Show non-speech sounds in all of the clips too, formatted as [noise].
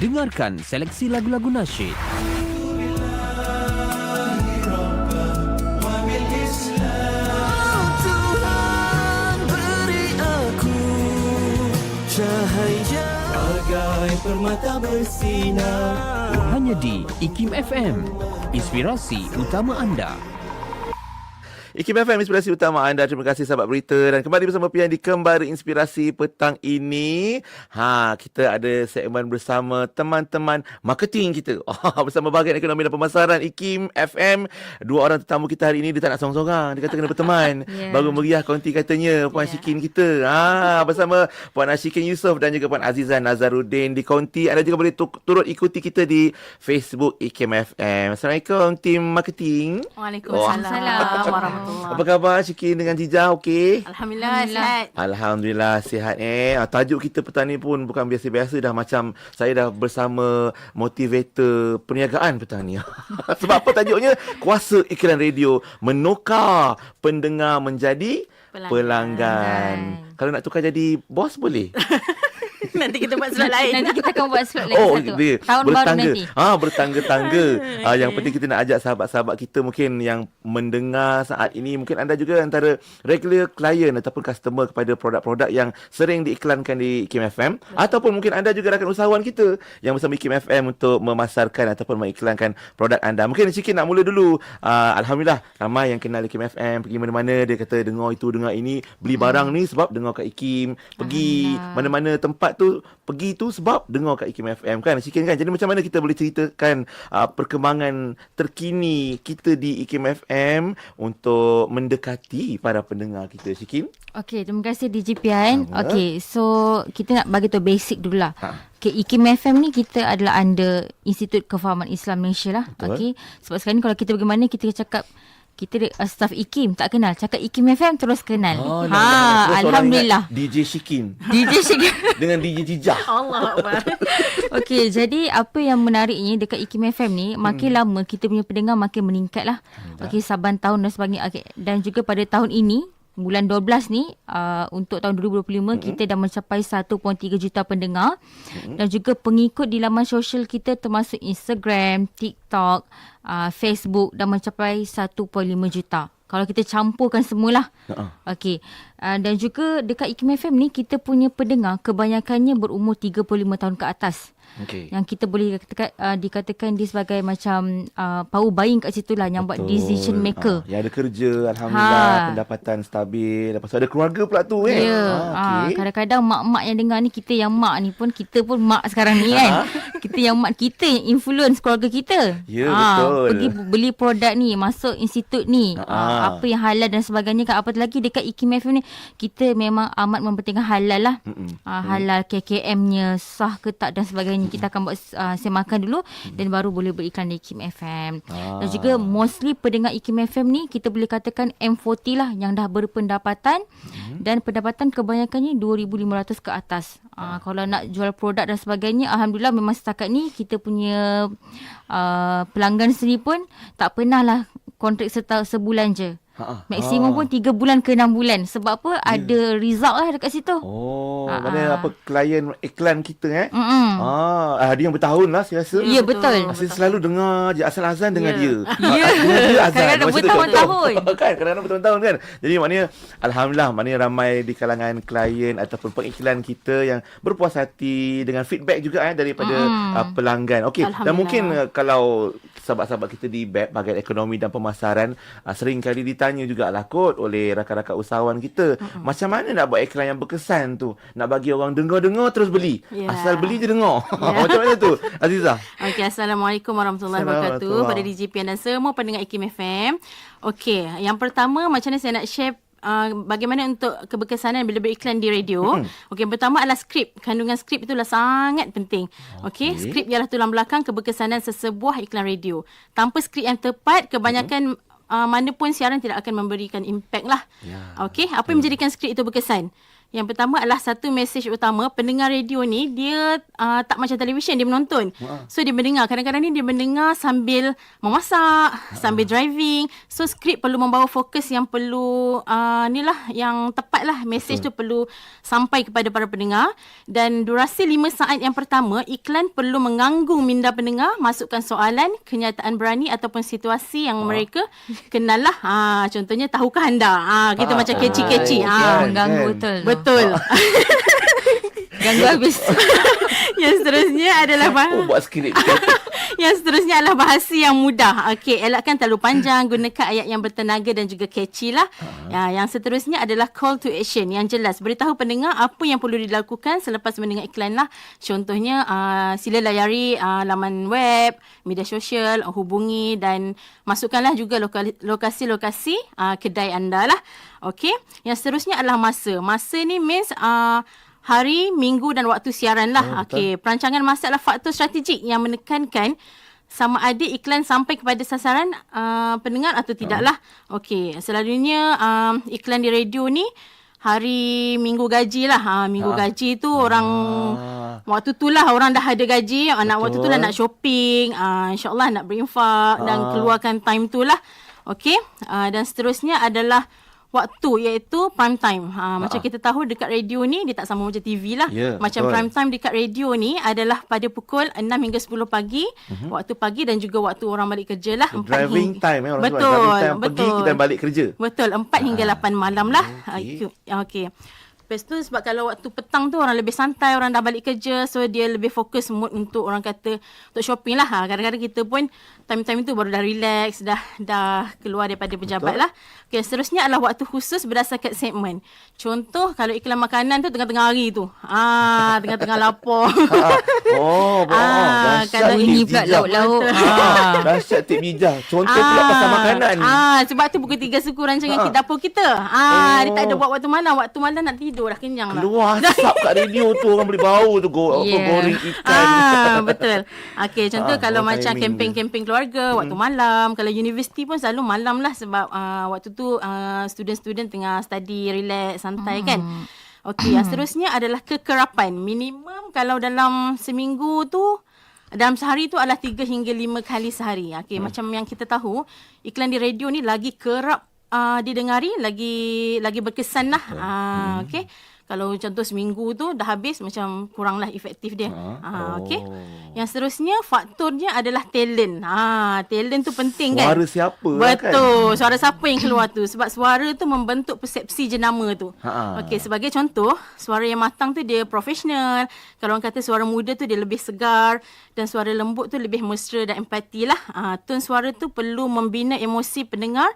Dengarkan seleksi lagu-lagu nasyid. Cahaya bagai permata bersinar. Hanya di IKIM FM. Inspirasi utama anda. IKIM FM Inspirasi Utama anda. Terima kasih sahabat berita. Dan kembali bersama Pian di Kembara Inspirasi petang ini. Ha, kita ada segmen bersama teman-teman marketing kita. [laughs] Oh, bersama bahagian ekonomi dan pemasaran IKIM FM. Dua orang tetamu kita hari ini, dia tak nak sorang-sorang. Dia kata kena berteman. [laughs] Yeah. Baru meriah konti katanya Puan Yeah. Syikin kita. Ha, bersama Puan Ashikin Yusof dan juga Puan Azizah Nazaruddin di konti. Anda juga boleh tu- turut ikuti kita di Facebook IKIM FM. Assalamualaikum tim marketing. Waalaikumsalam warahmatullahi Apa khabar Syikin dengan Jijah okey? Alhamdulillah sihat. Alhamdulillah sihat eh. Ah, Tajuk kita petang ni pun bukan biasa-biasa dah macam saya dah bersama motivator perniagaan petang ni. [laughs] Sebab apa tajuknya? Kuasa iklan radio menukar pendengar menjadi Pelanggan. pelanggan. Kalau nak tukar jadi bos boleh? [laughs] [laughs] Nanti kita buat slot lain. Nanti kita akan buat slot lagi oh, satu. dia Tahun baru bertangga. nanti. Ah, bertangga-tangga. [laughs] ah, yang penting kita nak ajak sahabat-sahabat kita mungkin yang mendengar saat ini mungkin anda juga antara regular client ataupun customer kepada produk-produk yang sering diiklankan di Kim FM ataupun mungkin anda juga rakan usahawan kita yang bersama Kim FM untuk memasarkan ataupun mengiklankan produk anda. Mungkin sikit nak mula dulu. Ah, alhamdulillah ramai yang kenal Kim FM pergi mana-mana dia kata dengar itu dengar ini beli barang ni sebab dengar kat Ikim pergi mana-mana tempat tu pergi tu sebab dengar kat IKIM FM kan Sikin kan jadi macam mana kita boleh ceritakan uh, perkembangan terkini kita di IKIM FM untuk mendekati para pendengar kita Sikin Okey, terima kasih. Sama. Okey, so kita nak bagi tahu basic dulu lah. Ha. Okay, IKIM FM ni kita adalah under Institut Kefahaman Islam Malaysia lah. Betul. Okey, sebab sekarang ni kalau kita bagaimana kita cakap kita uh, staff IKIM tak kenal. Cakap IKIM FM terus kenal. Oh, ha, terus orang Alhamdulillah. DJ Shikin DJ Syik. dengan DJ Jijah Allah. Okey, jadi apa yang menariknya dekat IKIM FM ni, makin lama kita punya pendengar makin meningkat lah. Okey, saban tahun dan sebagainya. Okay. Dan juga pada tahun ini, bulan 12 ni, uh, untuk tahun 2025, kita dah mencapai 1.3 juta pendengar. Dan juga pengikut di laman sosial kita termasuk Instagram, TikTok, uh, Facebook dah mencapai 1.5 juta. Kalau kita campurkan semualah. Ha-ha. Okey. Uh, dan juga dekat IKIM FM ni, kita punya pendengar kebanyakannya berumur 35 tahun ke atas. Okey Yang kita boleh katakan, uh, dikatakan dia sebagai macam uh, power buying kat situ lah. Yang buat Betul. decision maker. Ah, yang ada kerja Alhamdulillah Ha. pendapatan stabil lepas tu ada keluarga pula tu Ya. eh Yeah. Ah, Ah, okey. kadang-kadang mak-mak yang dengar ni kita yang mak ni pun kita pun mak sekarang ni kan. [laughs] kita yang mak kita yang influence keluarga kita. Ya, Ah, betul. Pergi beli produk ni, masuk institut ni, Ah. ah, apa yang halal dan sebagainya kan. Apatah lagi dekat IKIM FM ni kita memang amat mempentingkan halal lah. Mm-mm. Uh, halal KKM-nya sah ke tak dan sebagainya. Kita akan buat uh, semakan dulu dan baru boleh beriklan di IKIM FM. Ah. Dan juga mostly pendengar IKIM FM ni kita boleh katakan M40 lah yang dah berpendapatan dan pendapatan kebanyakannya 2500 ke atas. Uh, kalau nak jual produk dan sebagainya alhamdulillah memang setakat ni kita punya uh, pelanggan sendiri pun tak pernah lah kontrak setahun sebulan je. Ha-ha. Maksimum Ah. pun 3 bulan ke 6 bulan. Sebab apa? Ada result lah dekat situ. Oh, Ah, mana ah. apa klien iklan kita eh? Mm-mm. Ah, dia yang bertahun lah saya rasa. Ya, betul. Saya selalu dengar je asal azan dengan Ya. dia. [laughs] Ya. Ah, dengar dia azan. Kadang-kadang bertahun-tahun. [laughs] kan, kadang-kadang bertahun-tahun kan. Jadi maknanya alhamdulillah maknanya ramai di kalangan klien ataupun pengiklan kita yang berpuas hati dengan feedback juga eh daripada Mm. uh, pelanggan. Okey, dan mungkin uh, kalau sahabat-sahabat kita di ba- bahagian ekonomi dan pemasaran uh, sering kali ditanya jugalah kot oleh rakan-rakan usahawan kita mm macam mana nak buat iklan yang berkesan tu nak bagi orang dengar-dengar terus beli Ya. asal beli je dengar [laughs] Ya. [laughs] macam mana tu Azizah Okey, Assalamualaikum warahmatullahi wabarakatuh pada DJP dan semua pendengar IKIM FM. Okey, yang pertama macam mana saya nak share Uh, bagaimana untuk keberkesanan bila beriklan di radio. Hmm. Okey, pertama adalah skrip. Kandungan skrip itulah sangat penting. Okey, Okey. skrip ialah tulang belakang keberkesanan sesebuah iklan radio. Tanpa skrip yang tepat, kebanyakan uh, mana pun siaran tidak akan memberikan impact lah. Ya, Okey, apa yang menjadikan skrip itu berkesan? Yang pertama adalah satu mesej utama pendengar radio ni dia uh, tak macam televisyen dia menonton. So dia mendengar. Kadang-kadang ni dia mendengar sambil memasak, sambil driving. So skrip perlu membawa fokus yang perlu uh, ni lah yang tepat lah. Mesej tu perlu sampai kepada para pendengar dan durasi 5 saat yang pertama iklan perlu mengganggu minda pendengar, masukkan soalan, kenyataan berani ataupun situasi yang mereka kenal lah. Ha, contohnya tahukah anda? Ha, kita Ah, macam ah, kecil-kecil. oh, Ha, kan. Mengganggu betul. Tu. Betul. Ganggu habis. [laughs] yang seterusnya adalah bah- Oh, buat skrip. [laughs] yang seterusnya adalah bahasa yang mudah. Okey, elakkan terlalu panjang, gunakan ayat yang bertenaga dan juga catchy lah. Ya, yang seterusnya adalah call to action yang jelas. Beritahu pendengar apa yang perlu dilakukan selepas mendengar iklan lah. Contohnya, uh, sila layari uh, laman web, media sosial, hubungi dan masukkanlah juga loka- lokasi-lokasi uh, kedai anda lah. Okey, yang seterusnya adalah masa. Masa ni means uh, hari, minggu dan waktu siaran lah. Oh, Okey, perancangan masa adalah faktor strategik yang menekankan sama ada iklan sampai kepada sasaran uh, pendengar atau tidaklah. Okey, selalunya um, iklan di radio ni hari minggu gaji lah. Ha, minggu gaji tu orang waktu tu lah orang dah ada gaji. Nak waktu tu lah nak shopping. Uh, InsyaAllah nak berinfak dan keluarkan time tu lah. Okey, uh, dan seterusnya adalah waktu iaitu prime time. Ha, macam kita tahu dekat radio ni dia tak sama macam TV lah. Ya, macam betul. prime time dekat radio ni adalah pada pukul 6 hingga 10 pagi, waktu pagi dan juga waktu orang balik kerja lah. So, driving hingga- time eh orang betul, sebut. Driving time betul. pergi kita balik kerja. Betul, 4 hingga 8 malam lah. okey. Okey. Okey. Lepas tu sebab kalau waktu petang tu orang lebih santai, orang dah balik kerja. So dia lebih fokus mood untuk orang kata untuk shopping lah. Ha, Kadang-kadang kita pun time-time tu baru dah relax, dah dah keluar daripada pejabat Betul. lah. Okay, seterusnya adalah waktu khusus berdasarkan segmen. Contoh kalau iklan makanan tu tengah-tengah hari tu. [laughs] [laughs] Ah, tengah-tengah lapar. Ah, oh, oh, Ah, kalau Ini pula lauk-lauk. Ah, dahsyat tip bijak. Contoh pula pasal makanan ni. Ah, sebab tu pukul 3 suku rancangan Ha. kita dapur kita. Ah, dia tak ada Oh. buat waktu malam. Waktu malam nak tidur dah kenyang lah. Keluar [laughs] asap kat radio tu orang boleh bau tu go, apa Yeah. goreng ikan. Ah, betul. Okey, contoh Ah, kalau macam camping-camping keluarga waktu malam, kalau universiti pun selalu malam lah sebab uh, waktu tu uh, student-student tengah study, relax, santai kan. Okey, yang seterusnya adalah kekerapan. Minimum kalau dalam seminggu tu dalam sehari tu adalah 3 hingga 5 kali sehari. Okey, macam yang kita tahu, iklan di radio ni lagi kerap uh, didengari, lagi lagi berkesan lah. Uh, Okey. Kalau contoh seminggu tu dah habis macam kuranglah efektif dia. Ha? Ha, okey. Oh. Yang seterusnya faktornya adalah talent. Ha, talent tu penting kan? Suara siapa lah kan? Betul. Suara siapa yang keluar tu? Sebab suara tu membentuk persepsi jenama tu. Ha. Okey, sebagai contoh, suara yang matang tu dia profesional. Kalau orang kata suara muda tu dia lebih segar dan suara lembut tu lebih mesra dan empati lah. Ha, tone suara tu perlu membina emosi pendengar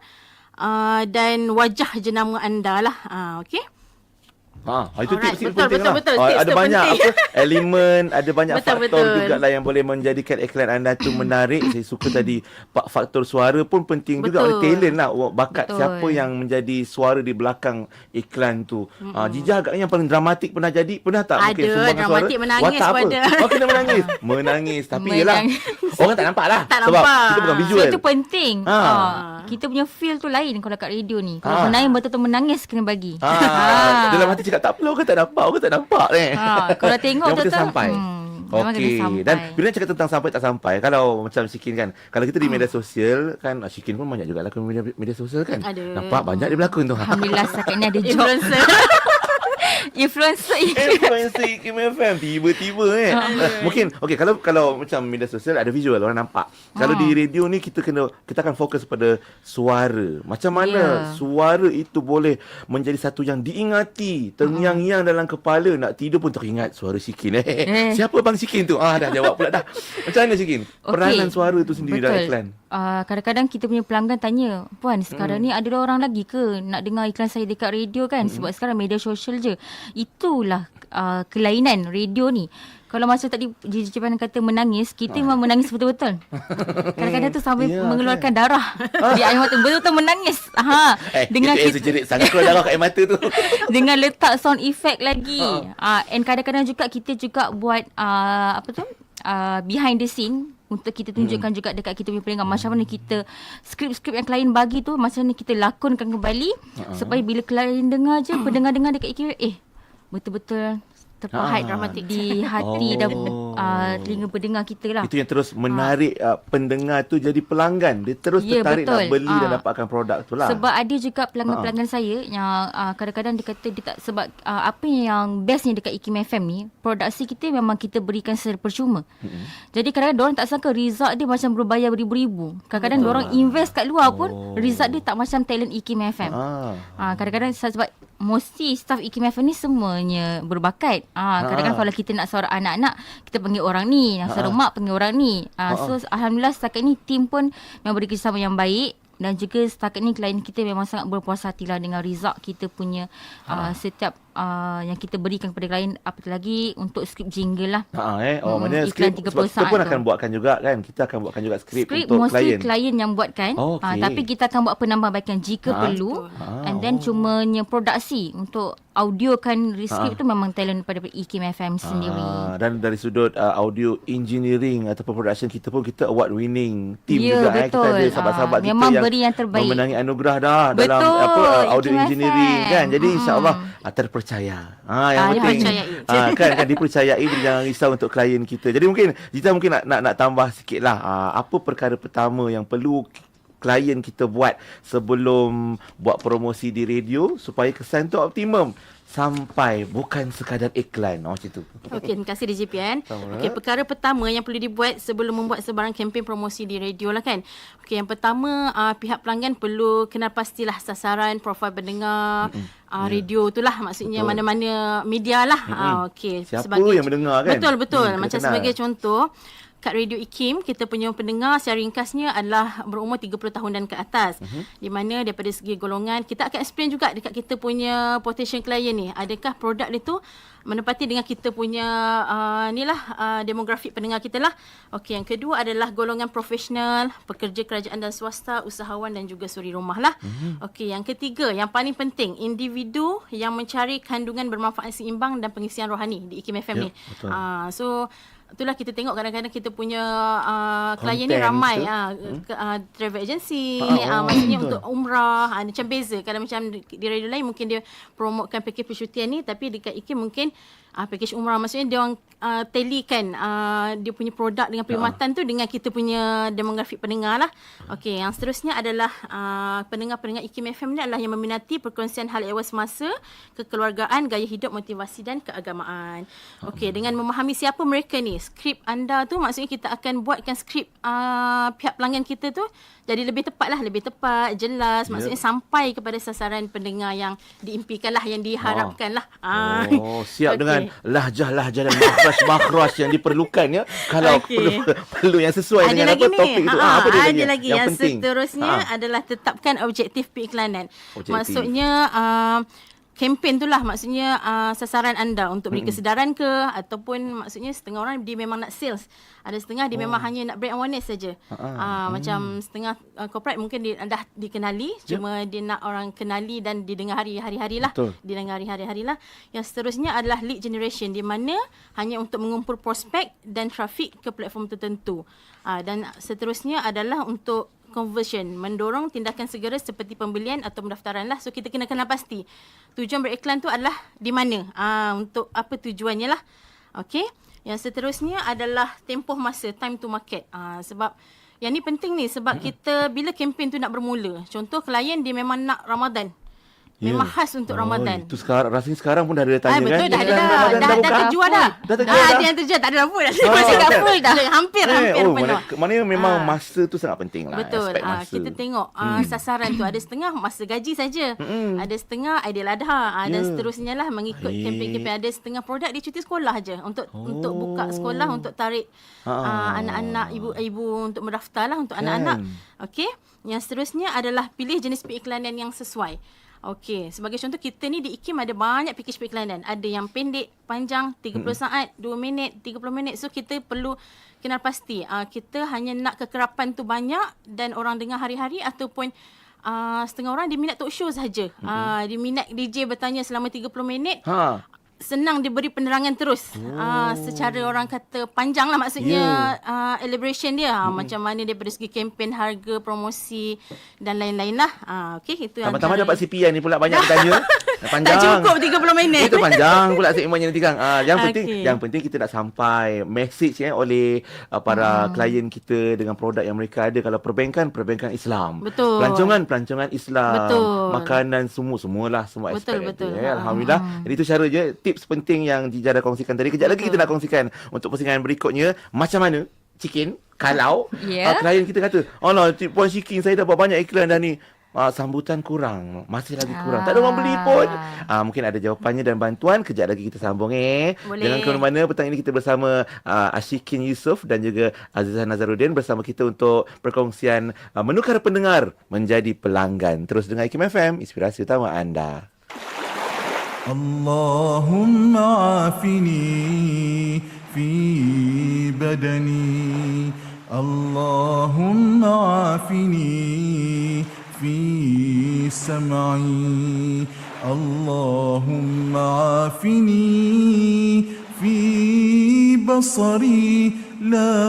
uh, dan wajah jenama anda lah. Ha, okey. Ha, itu Alright, tips-tips betul, penting betul, lah. betul. Ah, Tips ada banyak penting. apa elemen, ada banyak Betul, faktor betul. jugalah yang boleh menjadikan iklan anda tu menarik. [coughs] Saya suka tadi pak- faktor suara pun penting juga. Betul. Ada talent lah bakat Betul. siapa yang menjadi suara di belakang iklan tu. Ha, Jija agaknya yang paling dramatik pernah jadi. Pernah tak mungkin Ada, sumbangan dramatik suara? menangis Watak pun apa? Oh, kena menangis. [laughs] menangis. Tapi yelah. Menangis. Orang tak nampak lah. Tak Sebab nampak. kita bukan So, visual. So itu penting. Ha. Ha. Kita punya feel tu lain kalau kat radio ni. Kalau Ha. menangis betul-betul menangis kena bagi. Ha, [laughs] dalam hati cakap tak apa orang tak nampak, orang tak nampak ni. Ha, kalau tengok [laughs] penting betul-betul, sampai. hmm, Okey. Dan bila cakap tentang sampai tak sampai, kalau macam Shikin kan, kalau kita di Hmm. media sosial kan, ah, Shikin pun banyak juga lakon media, media sosial kan. Ada. Nampak banyak dia berlakon tu. Alhamdulillah ni ada [laughs] job. Influencer. [laughs] [laughs] Influencer. Influencer Kim FM tiba-tiba eh. Mungkin okey kalau kalau macam media sosial ada visual orang nampak. Kalau Ah. di radio ni kita kena kita akan fokus pada suara. Macam mana Ya. suara itu boleh menjadi satu yang diingati, terngiang-ngiang dalam kepala nak tidur pun teringat suara Shikin. Eh, Eh. siapa bang Shikin tu? Ah dah jawab pula dah. [laughs] Macam mana Shikin? Peranan Okey. suara tu sendiri dalam iklan. Uh, kadang-kadang kita punya pelanggan tanya, Puan sekarang Hmm. ni ada orang lagi ke nak dengar iklan saya dekat radio kan? Sebab sekarang media sosial je. Itulah uh, kelainan radio ni. Kalau masa tadi Jiji Cipan kata menangis, kita memang menangis betul-betul. [laughs] Kadang-kadang tu sampai Ya, mengeluarkan darah [laughs] di air mata. Betul-betul menangis. Ha, Eh, [laughs] dengan itu eh, sejerit sangat keluar darah kat air mata tu. dengan letak sound effect lagi. Ha. Uh, and kadang-kadang juga kita juga buat uh, apa tu? Uh, behind the scene untuk kita tunjukkan Hmm. juga dekat kita punya pendengar macam mana kita skrip-skrip yang klien bagi tu macam mana kita lakonkan kembali Ha. supaya bila klien dengar je [coughs] pendengar-dengar dekat IKF eh betul-betul terpahat Ah. dramatik di hati dan Oh. Uh, telinga pendengar kita lah. Itu yang terus menarik uh, pendengar tu jadi pelanggan. Dia terus Ya, tertarik nak betul. beli dan Ah. dapatkan produk tu lah. Sebab ada juga pelanggan-pelanggan saya yang uh, kadang-kadang dia kata dia tak sebab uh, apa yang bestnya dekat IKIM FM ni, produksi kita memang kita berikan secara percuma. Mm-hmm. Jadi kadang-kadang orang tak sangka result dia macam berbayar beribu-ribu. Kadang-kadang orang invest kat luar pun Oh. result dia tak macam talent IKIM FM. Ah. Ah, kadang-kadang sebab mesti staff IKIM FM ni semuanya berbakat. Kadang-kadang Ah. kalau kita nak suara anak-anak, kita panggil orang ni. Yang suara Ah. mak panggil orang ni. Ah, Ah. so alhamdulillah setakat ni tim pun memang beri kerjasama yang baik dan juga setakat ni klien kita memang sangat berpuas hati lah dengan result kita punya uh, setiap uh, yang kita berikan kepada klien apatah lagi untuk skrip jingle lah. Ha eh. Oh, Hmm, maknanya iklan skrip 30 sebab kita pun tu. akan buatkan juga kan. Kita akan buatkan juga skrip, Skrip untuk mostly klien. klien. yang buatkan. Oh, Ah, okey. tapi kita akan buat penambahbaikan jika Ah. perlu. Ah, And then oh. cumanya produksi untuk audiokan skrip Ah. tu memang talent daripada IKIM FM sendiri. Ah, dan dari sudut uh, audio engineering ataupun production kita pun kita award winning team Ya, juga eh. Kita betul. ada sahabat-sahabat Ah, kita memang yang beri yang terbaik. memenangi anugerah dah dalam Betul, apa uh, audio IKIM engineering FM. kan. Jadi Mm-mm. insya-Allah uh, terpercaya. Ah yang Ah, penting dipercayai. ah, kan kan dipercayai dia jangan risau untuk klien kita. Jadi mungkin kita mungkin nak nak, nak tambah sikitlah uh, apa perkara pertama yang perlu klien kita buat sebelum buat promosi di radio supaya kesan tu optimum sampai bukan sekadar iklan. Oh macam tu. Okey, terima kasih DJPN. Sama. Okey, perkara pertama yang perlu dibuat sebelum membuat sebarang kempen promosi di radio lah kan. Okey, yang pertama uh, pihak pelanggan perlu kenal pastilah sasaran profil pendengar uh, radio tu lah maksudnya Betul. mana-mana media lah. Uh, Okey, Siapa yang mendengar kan? Betul betul. Hmm, Macam kenal. sebagai contoh kat Radio IKIM kita punya pendengar secara ringkasnya adalah berumur 30 tahun dan ke atas. Uh-huh. Di mana daripada segi golongan kita akan explain juga dekat kita punya potential client ni adakah produk dia tu menepati dengan kita punya uh, ni lah uh, demografik pendengar kita lah. Okey, yang kedua adalah golongan profesional, pekerja kerajaan dan swasta, usahawan dan juga suri rumah lah. Mm-hmm. Okey, yang ketiga yang paling penting individu yang mencari kandungan bermanfaat seimbang dan pengisian rohani di IKIM FM Ya, ni. betul. Ah, so itulah kita tengok kadang-kadang kita punya uh, klien ni ramai ah ke, uh, travel agency Ah, oh, maksudnya betul. untuk umrah ah, macam beza. Kalau macam di, di radio lain mungkin dia promotekan pakej percutian ni tapi dekat IKIM mungkin uh, pakej umrah maksudnya dia orang uh, talikan uh, dia punya produk dengan perkhidmatan tu dengan kita punya demografik pendengar lah. Okey, yang seterusnya adalah uh, pendengar-pendengar IKIM FM ni adalah yang meminati perkongsian hal ehwal semasa, kekeluargaan, gaya hidup, motivasi dan keagamaan. Okey, dengan memahami siapa mereka ni, skrip anda tu maksudnya kita akan buatkan skrip uh, pihak pelanggan kita tu jadi lebih tepat lah, lebih tepat, jelas. Maksudnya sampai kepada sasaran pendengar yang diimpikan lah, yang diharapkan lah. Ah. Oh, siap [laughs] Okey. dengan lahjah-lahjah dan makhraj-makhraj yang diperlukan ya. Kalau Okey. perlu, perlu yang sesuai ada dengan apa ni. topik itu. Ah, Ah, apa dia ada lagi? lagi yang, penting. seterusnya Ah. adalah tetapkan objektif periklanan. Objektif. Maksudnya uh, kempen tu lah maksudnya uh, sasaran anda untuk beri kesedaran ke ataupun maksudnya setengah orang dia memang nak sales. Ada setengah dia memang hanya nak brand awareness saja. Oh. Uh, ah. macam setengah uh, corporate mungkin dia dah dikenali cuma dia nak orang kenali dan didengar hari-hari lah. Betul. Didengar hari-hari lah. Yang seterusnya adalah lead generation di mana hanya untuk mengumpul prospek dan trafik ke platform tertentu. Uh, dan seterusnya adalah untuk conversion, mendorong tindakan segera seperti pembelian atau pendaftaran lah. So kita kena kenal pasti tujuan beriklan tu adalah di mana, ah untuk apa tujuannya lah. Okey. Yang seterusnya adalah tempoh masa, time to market. Ah sebab yang ni penting ni sebab kita bila kempen tu nak bermula. Contoh klien dia memang nak Ramadan. Memang Ya. khas untuk Oh, Ramadan. Itu sekarang rasanya sekarang pun dah ada tanya Ah, betul kan. dah ada Bulan dah. Ramadan Dah, dah, buka? terjual dah. Dah terjual ah, dah? Ada yang terjual, tak ada dah. Ah, Masih kat kan? full dah. Hampir, Eh, hampir oh, penuh. mana, mana memang Ah. masa tu sangat penting lah. Betul. Ah, kita tengok ah, sasaran tu ada setengah masa gaji saja. Ada setengah Aidil Adha ah, dan Ya. seterusnya lah mengikut kempen-kempen ada setengah produk dia cuti sekolah aja untuk Oh. untuk buka sekolah untuk tarik Ah. ah, anak-anak ibu-ibu untuk mendaftar lah untuk anak-anak. Okey. Yang seterusnya adalah pilih jenis periklanan yang sesuai. Okey, sebagai contoh kita ni di IKIM ada banyak package periklanan. Ada yang pendek, panjang, 30 saat, 2 minit, 30 minit. So kita perlu kenal pasti uh, kita hanya nak kekerapan tu banyak dan orang dengar hari-hari ataupun uh, setengah orang dia minat talk show saja. Uh, dia minat DJ bertanya selama 30 minit Ha. Senang diberi penerangan terus. Oh. Uh, secara orang kata panjang lah maksudnya yeah. uh, elaboration dia. Hmm. Macam mana daripada segi kempen, harga, promosi dan lain-lain lah. Uh, okay, itu Tambah-tambah dapat CPN ni pula banyak ditanya. [laughs] panjang. Tak cukup 30 minit. Itu panjang pula segmennya nanti kan. Uh, yang penting okay. yang penting kita nak sampai message eh oleh uh, para hmm. klien kita dengan produk yang mereka ada kalau perbankan perbankan Islam. Betul. Pelancongan pelancongan Islam. Betul. Makanan semua semualah semua Betul, aspek betul. eh. Alhamdulillah. Hmm. Jadi itu cara je tips penting yang Jija dah kongsikan tadi. Kejap lagi kita nak kongsikan untuk pusingan berikutnya. Macam mana chicken? Kalau? Ya. uh, klien kita kata, "Oh no, Puan Shikin saya dah buat banyak iklan dah ni." Uh, sambutan kurang. Masih lagi kurang. Tak ada orang beli pun. Uh, Mungkin ada jawapannya dan bantuan. Kejap lagi kita sambung eh. Boleh. Jangan ke mana Petang ini kita bersama uh, Ashikin Yusof Dan juga Azizah Nazaruddin Bersama kita untuk Perkongsian uh, Menukar pendengar Menjadi pelanggan. Terus dengar IKIM FM Inspirasi utama anda اللهم عافني في بدني. اللهم عافني في سمعي. اللهم عافني في بصري. لا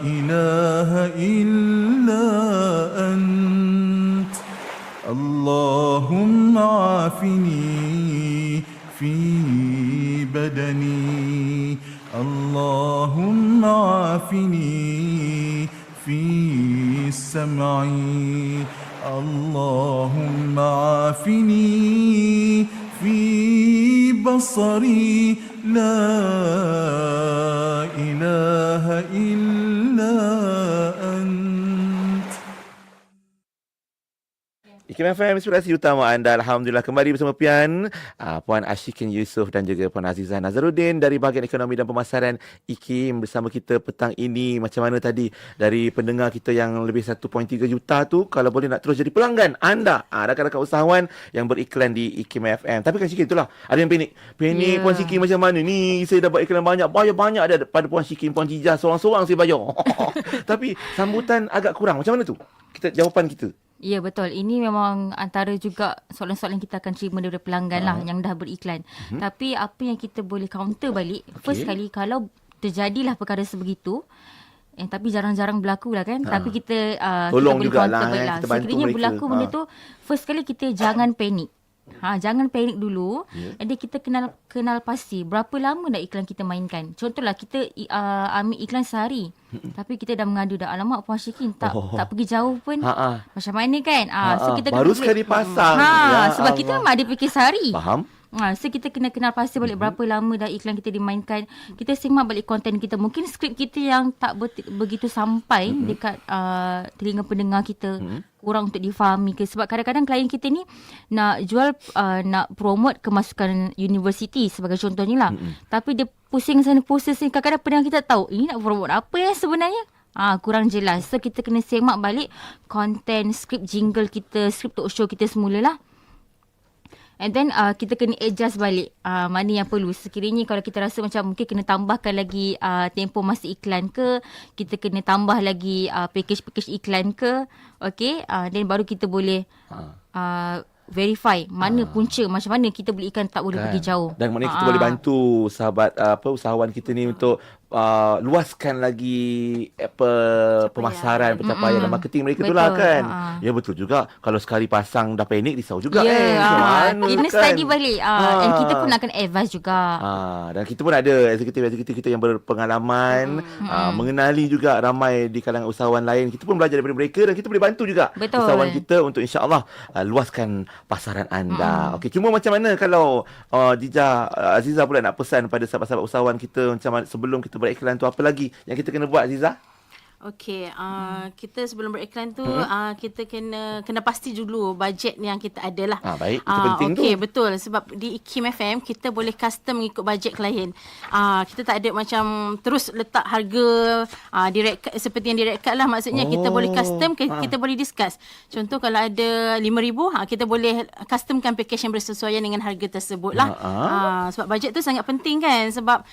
إله إلا اللهم عافني في بدني. اللهم عافني في سمعي. اللهم عافني في بصري. لا إله إلا IKIM FM Inspirasi utama anda. Alhamdulillah kembali bersama Pian uh, Puan Ashikin Yusof dan juga Puan Azizah Nazaruddin Dari bahagian ekonomi dan pemasaran IKIM bersama kita petang ini. Macam mana tadi dari pendengar kita yang lebih 1.3 juta tu Kalau boleh nak terus jadi pelanggan anda. Uh, Rakan-rakan usahawan yang beriklan di IKIM FM Tapi kan Shikin itulah. Ada yang panik. Panik Ya. Puan Shikin macam mana ni? Saya dah buat iklan banyak. Bayar-banyak ada pada Puan Shikin Puan Jijah Seorang-seorang saya bayar. [laughs] Tapi sambutan agak kurang. Macam mana tu? Kita jawapan kita Ya betul. Ini memang antara juga soalan-soalan kita akan terima daripada pelanggan lah yang dah beriklan. Mhm. Tapi apa yang kita boleh counter balik, first Okey. kali kalau terjadilah perkara sebegitu, eh, tapi jarang-jarang berlaku lah kan. Tapi kita uh, Ha. Tolong kita boleh counter eh. balik lah. Kita Sekiranya mereka. berlaku benda Ha. tu, first kali kita jangan [coughs] panik. Ha, jangan panik dulu. Ya. Yeah. Dan kita kenal kenal pasti berapa lama dah iklan kita mainkan. Contohlah kita uh, ambil iklan sehari. tapi kita dah mengadu dah alamak Puan Syikin tak Oh. tak pergi jauh pun. Ha, ha. Macam mana kan? Ah, Ha, so ha. kita Baru sekali pasang. Ha, Ya sebab kita Allah. memang ada fikir sehari. Faham? Ha, so kita kena kenal pasti balik berapa lama dah iklan kita dimainkan. Kita simak balik konten kita. Mungkin skrip kita yang tak ber- begitu sampai mm-hmm. dekat uh, telinga pendengar kita. Mm-hmm. Kurang untuk difahami ke. Sebab kadang-kadang klien kita ni nak jual, uh, nak promote kemasukan universiti sebagai contohnya lah. Mm-hmm. Tapi dia pusing sana pusing sini. Kadang-kadang pendengar kita tahu ini nak promote apa ya sebenarnya. Ah kurang jelas. So kita kena semak balik konten skrip jingle kita, skrip talk show kita semula lah. And then uh, kita kena adjust balik uh, mana yang perlu. Sekiranya kalau kita rasa macam mungkin kena tambahkan lagi uh, tempoh masa iklan ke, kita kena tambah lagi uh, package-package iklan ke. Okay, uh, then baru kita boleh uh, verify mana punca, macam mana kita beli ikan tak boleh pergi jauh. Dan maknanya kita Ah. boleh bantu sahabat uh, apa usahawan kita ni untuk uh, luaskan lagi apa pemasaran pencapaian dan marketing mereka lah Betul. kan. Ha. Ya betul juga. Kalau sekali pasang dah panik risau juga Ya, eh. Macam ah, mana kena kan? study balik. Uh, Ah. And kita pun akan advise juga. Ah, dan kita pun ada eksekutif-eksekutif kita yang berpengalaman, Hmm. ah, mengenali juga ramai di kalangan usahawan lain. Kita pun belajar daripada mereka dan kita boleh bantu juga Betul. usahawan kita untuk insya-Allah uh, luaskan pasaran anda. Hmm. Okey, cuma macam mana kalau uh, Jija uh, Aziza pula nak pesan pada sahabat-sahabat usahawan kita macam sebelum kita beriklan tu apa lagi yang kita kena buat Aziza? Okey, uh, kita sebelum beriklan tu hmm. uh, kita kena kena pasti dulu bajet yang kita ada lah. Ah, baik. Itu Ah, penting tu. Okey, betul sebab di Kim FM kita boleh custom mengikut bajet klien. Uh, kita tak ada macam terus letak harga uh, direct card, seperti yang direct lah maksudnya oh. kita boleh custom ke, Ah. kita boleh discuss. Contoh kalau ada 5000 uh, kita boleh customkan package yang bersesuaian dengan harga tersebut lah. Ah, ah. Uh, sebab bajet tu sangat penting kan sebab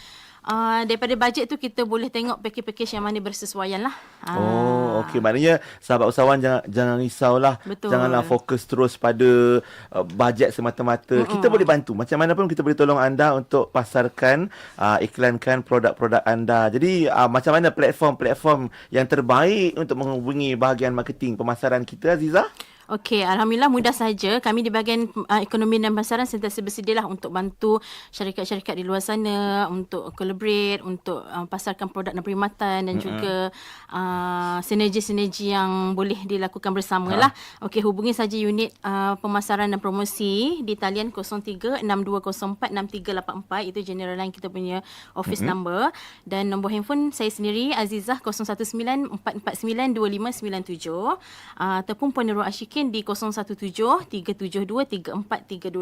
uh, daripada bajet tu kita boleh tengok package-package yang mana bersesuaian lah. Ah. Oh, okey. Maknanya sahabat usahawan jangan jangan risaulah. Betul. Janganlah fokus terus pada uh, bajet semata-mata. Mm-mm. Kita boleh bantu. Macam mana pun kita boleh tolong anda untuk pasarkan, uh, iklankan produk-produk anda. Jadi uh, macam mana platform-platform yang terbaik untuk menghubungi bahagian marketing pemasaran kita Aziza? Okey, Alhamdulillah mudah saja. Kami di bahagian uh, ekonomi dan pemasaran sentiasa bersedialah untuk bantu syarikat-syarikat di luar sana untuk collaborate, untuk uh, pasarkan produk dan perkhidmatan dan mm-hmm. juga uh, sinergi-sinergi yang boleh dilakukan bersama lah. Okey, hubungi saja unit uh, pemasaran dan promosi di talian 0362046384 itu general line kita punya office mm-hmm. number dan nombor handphone saya sendiri Azizah 0194492597 uh, ataupun Puan Nurul Ashikin di 0173723432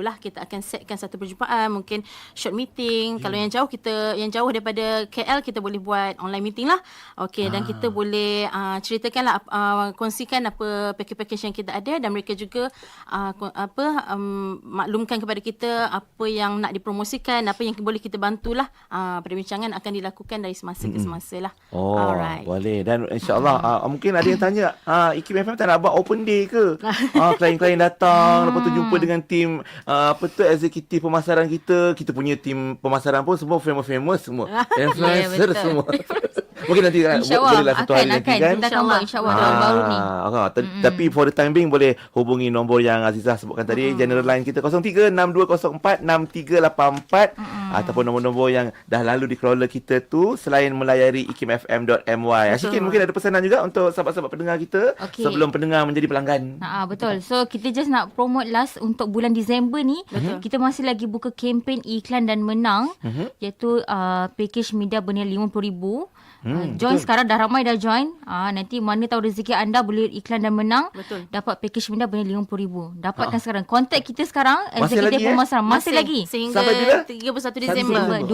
lah. Kita akan setkan satu perjumpaan mungkin short meeting. Yeah. kalau yang jauh kita yang jauh daripada KL kita boleh buat online meeting lah. Okey ah. dan kita boleh uh, ceritakanlah uh, kongsikan apa package-package yang kita ada. Dan mereka juga uh, apa um, maklumkan kepada kita apa yang nak dipromosikan apa yang boleh kita bantulah. Uh, perbincangan akan dilakukan dari semasa ke semasa lah. Oh Alright. boleh. Dan insyaallah uh, mungkin ada yang tanya uh, IKIM FM tak nak buat open day ke [laughs] ah klien-klien datang lepas tu jumpa dengan tim uh, apa tu eksekutif pemasaran kita kita punya tim pemasaran pun semua famous-famous semua [laughs] influencer yeah, semua [laughs] Mungkin nanti InsyaAllah boleh lah satu hari akan, nanti kan. Kita akan buat insyaAllah tahun baru ni. Ah, t- mm-hmm. Tapi for the time being boleh hubungi nombor yang Azizah sebutkan tadi. Mm-hmm. General line kita 0362046384. Mm-hmm. Ataupun nombor-nombor yang dah lalu dikelola kita tu. Selain melayari ikimfm.my. Asyikin mungkin ada pesanan juga untuk sahabat-sahabat pendengar kita. Okay. Sebelum pendengar menjadi pelanggan. Ha, betul. So kita just nak promote last untuk bulan Disember ni. Betul. Kita masih lagi buka kempen iklan dan menang. Mm-hmm. Iaitu uh, package media bernilai RM50,000. Hmm, uh, join betul. sekarang dah ramai dah join. Uh, nanti mana tahu rezeki anda boleh iklan dan menang. Betul. Dapat package minda bernilai RM50,000. Dapatkan ha. sekarang. Kontak kita sekarang. Masih lagi eh? Masih, masih lagi. Sehingga Sampai 31 Disember. Disember. 2025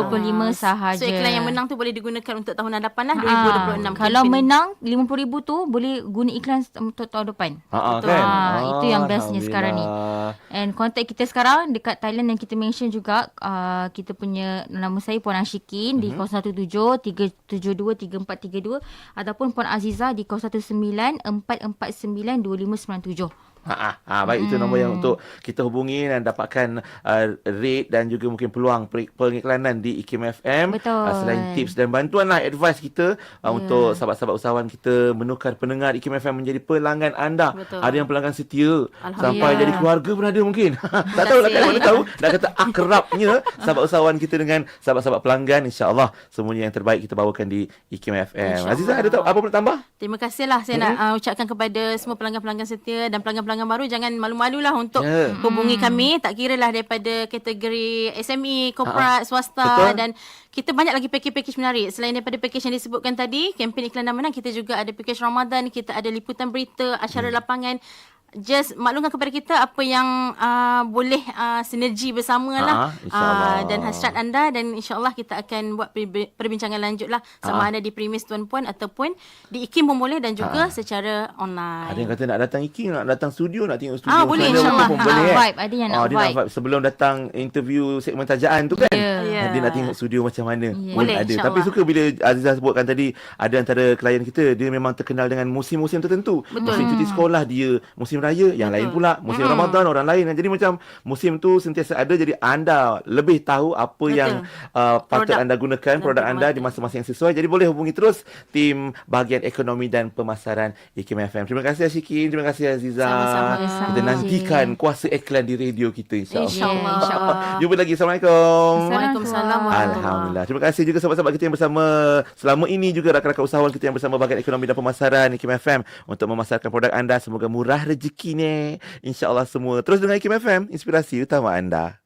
oh. sahaja. So iklan yang menang tu boleh digunakan untuk tahun hadapan lah. Ha. 2026. Kalau menang RM50,000 tu boleh guna iklan untuk tahun depan. Ha, Betul. Kan? Ha, itu yang bestnya sekarang ni. And kontak kita sekarang dekat Thailand yang kita mention juga. Uh, kita punya nama saya Puan Ashikin mm-hmm. di 017 372 0432 ataupun Puan Aziza di 019 449 2597. Ha, ha, ha baik hmm. itu nombor yang untuk kita hubungi dan dapatkan uh, rate dan juga mungkin peluang pengiklanan di IKIM FM. Betul. Uh, selain tips dan bantuan lah advice kita uh, yeah. untuk sahabat-sahabat usahawan kita menukar pendengar IKIM FM menjadi pelanggan anda. Betul. Ada yang pelanggan setia sampai jadi keluarga pun ada mungkin. [laughs] tak tahu lah kan mana tahu. Nak kata akrabnya sahabat usahawan kita dengan sahabat-sahabat pelanggan insya-Allah semuanya yang terbaik kita bawakan di IKIM FM. Azizah ada tahu apa pun nak tambah? Terima kasihlah saya hmm. nak uh, ucapkan kepada semua pelanggan-pelanggan setia dan pelanggan pelanggan baru jangan malu-malulah untuk yeah. hubungi hmm. kami tak kira lah daripada kategori SME, korporat, uh swasta Betul. dan kita banyak lagi package-package menarik selain daripada package yang disebutkan tadi kempen iklan dan menang kita juga ada package Ramadan kita ada liputan berita acara hmm. lapangan just maklumkan kepada kita apa yang uh, boleh uh, sinergi bersama lah uh, dan hasrat anda dan insyaallah kita akan buat perbincangan lanjut lah sama ada di premis tuan puan ataupun di IKIM pun boleh dan juga Aa. secara online ada yang kata nak datang IKIM nak datang studio nak tengok studio ah, boleh insyaallah pun boleh ha, vibe ada yang nak, oh, vibe. nak vibe sebelum datang interview segmen tajaan tu kan yeah. Yeah. dia nak tengok studio macam mana yeah. boleh ada tapi suka bila Aziza sebutkan tadi ada antara klien kita dia memang terkenal dengan musim-musim tertentu Betul. musim cuti sekolah dia musim raya yang Betul. lain pun pula. Musim hmm. Ramadan orang lain. Jadi macam musim tu sentiasa ada. Jadi anda lebih tahu apa Betul. yang uh, patut produk. anda gunakan produk anda di masa-masa yang sesuai. Jadi boleh hubungi terus tim bahagian ekonomi dan pemasaran IKIM FM terima kasih Ashikin terima kasih Aziza. Sama-sama. Kita nantikan kuasa iklan di radio kita insyaallah. Insyaallah. Insya [laughs] jumpa lagi. Assalamualaikum. Waalaikumsalam alhamdulillah. Terima kasih juga sahabat-sahabat kita yang bersama selama ini juga rakan-rakan usahawan kita yang bersama bahagian ekonomi dan pemasaran IKIM FM untuk memasarkan produk anda. Semoga murah rezeki ni InsyaAllah semua. Terus dengan IKIM FM, inspirasi utama anda.